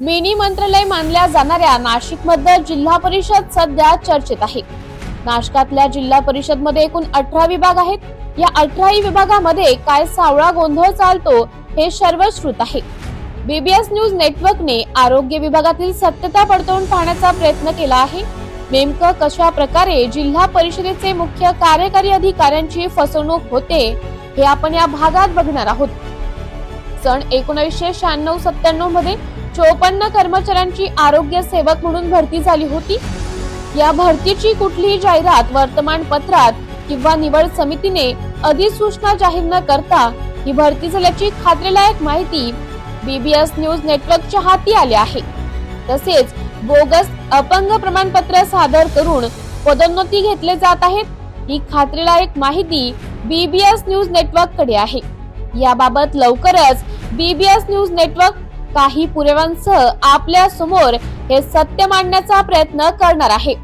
Mini मंत्रालय मानल्या जाणाऱ्या नाशिकमध्ये जिल्हा परिषद सध्या चर्चेत आहे. नाशकातल्या जिल्हा परिषदमध्ये एकूण अठरा विभाग आहेत. या अठराही विभागामध्ये काय सावळा गोंधळ चालतो हे सर्वश्रुत आहे. बीबीएस न्यूज नेटवर्कने आरोग्य विभागातील सत्यता पडताळून पाहण्याचा प्रयत्न केला आहे. नेमकं कशा प्रकारे जिल्हा परिषदेचे मुख्य कार्यकारी अधिकाऱ्यांची फसवणूक होते हे आपण या भागात बघणार आहोत. सन एकोणीसशे शहाण्णव सत्त्याण्णवमध्ये चोपन्न कर्मचाऱ्यांची आरोग्य सेवक म्हणून भरती झाली होती. या भरतीची कुठलीही जाहिरात वर्तमानपत्रात किंवा निवड समितीने अधिसूचना जाहीर न करता ही भरती झाल्याची खात्रीलायक माहिती बीबीएस न्यूज नेटवर्कच्या हाती आली आहे. तसेच बोगस अपंग प्रमाणपत्र सादर करून पदोन्नती घेतले जात आहेत ही खात्रीलायक माहिती बीबीएस न्यूज नेटवर्ककडे आहे. याबाबत लवकरच बीबीएस न्यूज नेटवर्क काही पुराव्यांसह आपल्यासमोर हे सत्य मांडण्याचा प्रयत्न करणार आहे.